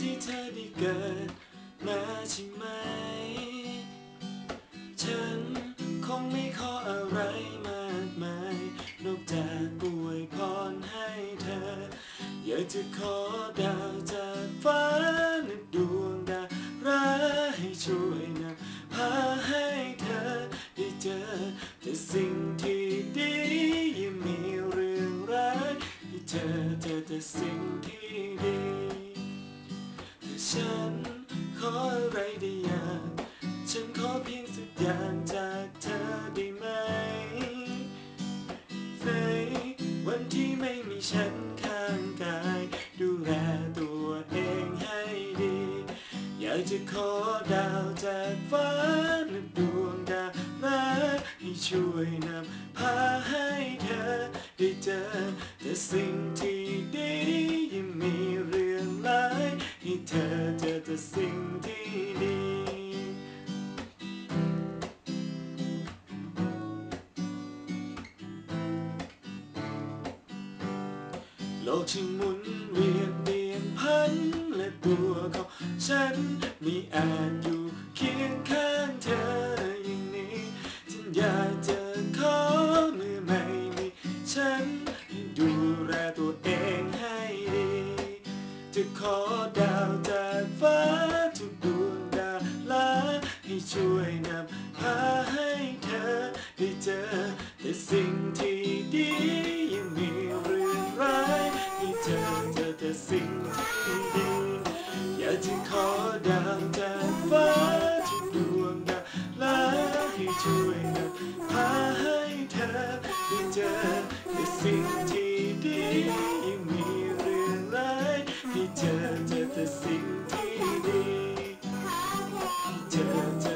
ที่เธอได้เกิดมาใช่ไหม ฉันคงไม่ขออะไรมากมาย นอกจากอวยพรให้เธอ อยากจะขอดาวจากฟ้าหนึ่งดวงดาวร้ายให้ช่วยนำพาให้เธอได้เจอแต่สิ่งที่ดียังมีเรื่องร้ายให้เธอเจอแต่สิ่งที่ ฉัน ขออะไรได้อยากฉันขอเพียงสักอย่างจากเธอได้ไหม ในวันที่ไม่มีฉันข้างกาย ดูแลตัวเองให้ดี อยากจะขอดาวจากฟ้าหนึ่งดวงดาวมาให้ช่วยนำพาให้เธอได้เจอแต่สิ่งที่ สิ่งที่ดี โลกที่หมุนเวียนเปลี่ยนพันและตัวของฉันไม่อาจอยู่เคียงข้างเธออย่างนี้ ฉันอยากจะขอเมื่อไม่มีฉัน ขอดาวจากฟ้าทุกดวงดาลาให้ช่วยนำพาให้เธอได้เจอแต่สิ่งที่ดียังมีเรื่องร้ายให้เธอเจอแต่สิ่งที่ดีอยากจะขอดาวจากฟ้าทุกดวงดาลาให้ช่วยนำพาให้ ใ